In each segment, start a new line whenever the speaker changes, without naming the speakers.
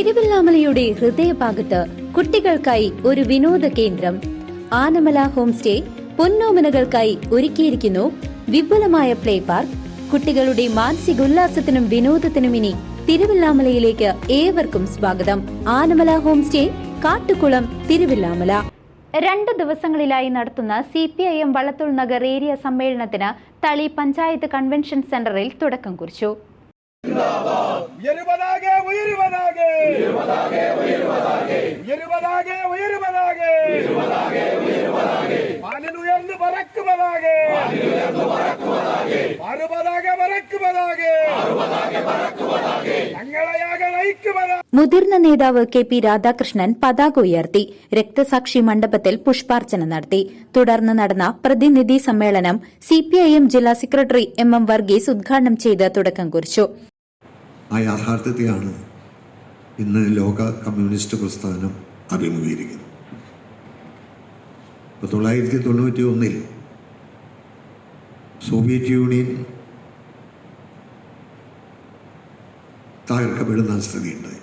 തിരുവല്ലാമലയുടെ ഹൃദയഭാഗത്ത് കുട്ടികൾക്കായി ഒരു വിനോദ കേന്ദ്രം. ആനമല ഹോം സ്റ്റേ പൊന്നോമനകൾക്കായി ഒരുക്കിയിരിക്കുന്നു വിപുലമായ പ്ലേ പാർക്ക്. കുട്ടികളുടെ മാനസികോല്ലാസത്തിനും വിനോദത്തിനും ഇനി തിരുവല്ലാമലയിലേക്ക് ഏവർക്കും സ്വാഗതം. Anamala home stay Kattukulam Thiruvallamala. രണ്ട് ദിവസങ്ങളിലായി നടത്തുന്ന C P I M Vallathol Nagar area സമ്മേളനത്തിന് തളി പഞ്ചായത്ത് കൺവെൻഷൻ സെന്ററിൽ തുടക്കം കുറിച്ചു.
ഉയരുവതാകെ ഉയരുവതാകെ. പറക്കുവതാകെ.
മുതിർന്ന നേതാവ് കെ പി രാധാകൃഷ്ണൻ പതാക ഉയർത്തി രക്തസാക്ഷി മണ്ഡപത്തിൽ പുഷ്പാർച്ചന നടത്തി. തുടർന്ന് നടന്ന പ്രതിനിധി സമ്മേളനം സിപിഐഎം ജില്ലാ സെക്രട്ടറി എം എം വർഗീസ് ഉദ്ഘാടനം ചെയ്ത് തുടക്കം കുറിച്ചു.
ആ യാഥാർത്ഥ്യത്തെയാണ് ഇന്ന് ലോക കമ്മ്യൂണിസ്റ്റ് പ്രസ്ഥാനം അഭിമുഖീകരിക്കുന്നു. ഇപ്പോൾ തൊള്ളായിരത്തി തൊണ്ണൂറ്റി ഒന്നിൽ സോവിയറ്റ് യൂണിയൻ തകർക്കപ്പെടുന്ന സ്ഥിതിയുണ്ടായി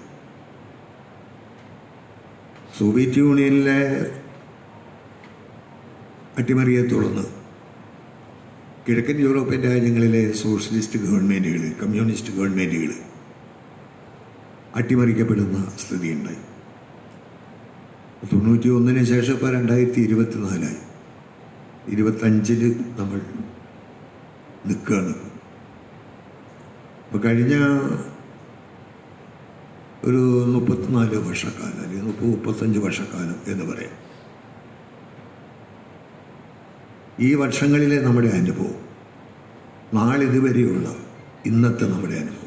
സോവിയറ്റ് യൂണിയനിലെ അട്ടിമറിയെ തുടർന്ന് കിഴക്കൻ യൂറോപ്യൻ രാജ്യങ്ങളിലെ സോഷ്യലിസ്റ്റ് ഗവൺമെന്റുകൾ കമ്മ്യൂണിസ്റ്റ് ഗവൺമെന്റുകൾ അട്ടിമറിക്കപ്പെടുന്ന സ്ഥിതിയുണ്ടായി തൊണ്ണൂറ്റി ഒന്നിന് ശേഷം ഇപ്പോൾ രണ്ടായിരത്തി ഇരുപത്തിനാലായി ഇരുപത്തഞ്ചിൽ നമ്മൾ നിൽക്കുകയാണ് ഇപ്പം കഴിഞ്ഞ ഒരു മുപ്പത്തിനാല് വർഷക്കാലം അല്ലെങ്കിൽ മുപ്പത് മുപ്പത്തഞ്ച് വർഷക്കാലം എന്ന് പറയാം. ഈ വർഷങ്ങളിലെ നമ്മുടെ അനുഭവം നാളിതുവരെയുള്ള ഇന്നത്തെ നമ്മുടെ അനുഭവം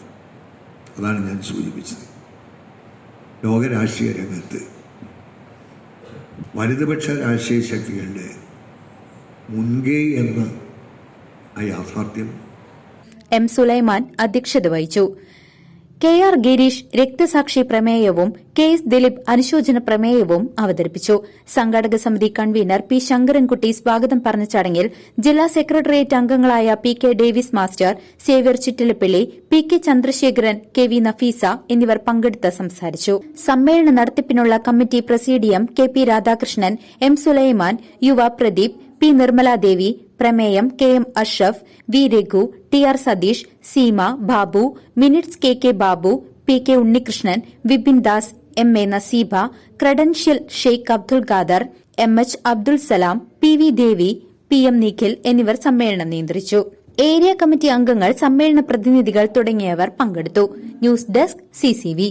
അതാണ് ഞാൻ സൂചിപ്പിച്ചത്. ലോക രാഷ്ട്രീയ രംഗത്ത് വലതുപക്ഷ രാഷ്ട്രീയ ശക്തികളുടെ മുൻകൈ എന്ന യാഥാർത്ഥ്യം
എം സുലൈമാൻ അധ്യക്ഷത വഹിച്ചു. കെ ആർ ഗിരീഷ് രക്തസാക്ഷി പ്രമേയവും കെ എസ് ദിലീപ് അനുശോചന പ്രമേയവും അവതരിപ്പിച്ചു. സംഘാടക സമിതി കൺവീനർ പി ശങ്കരൻകുട്ടി സ്വാഗതം പറഞ്ഞ ചടങ്ങിൽ ജില്ലാ സെക്രട്ടേറിയറ്റ് അംഗങ്ങളായ P K Davis master Xavier Chittilappilly P K Chandrasekharan K V Nafeesa എന്നിവർ പങ്കെടുത്ത് സംസാരിച്ചു. സമ്മേളന നടത്തിപ്പിനുള്ള committee presidium K P Radhakrishnan M Sulaiman യുവ പ്രദീപ് പി നിർമ്മലാദേവി പ്രമേയം K M Ashraf V Raghu T R Satheesh Seema Babu minutes K K Babu P K Unnikrishnan Vipin Das M A Naseeba credential Sheikh Abdul Khader M H Abdul Salam P V Devi P M Nikhil എന്നിവർ സമ്മേളനം നിയന്ത്രിച്ചു. Area committee അംഗങ്ങൾ സമ്മേളന പ്രതിനിധികൾ തുടങ്ങിയവർ പങ്കെടുത്തു. News desk CCV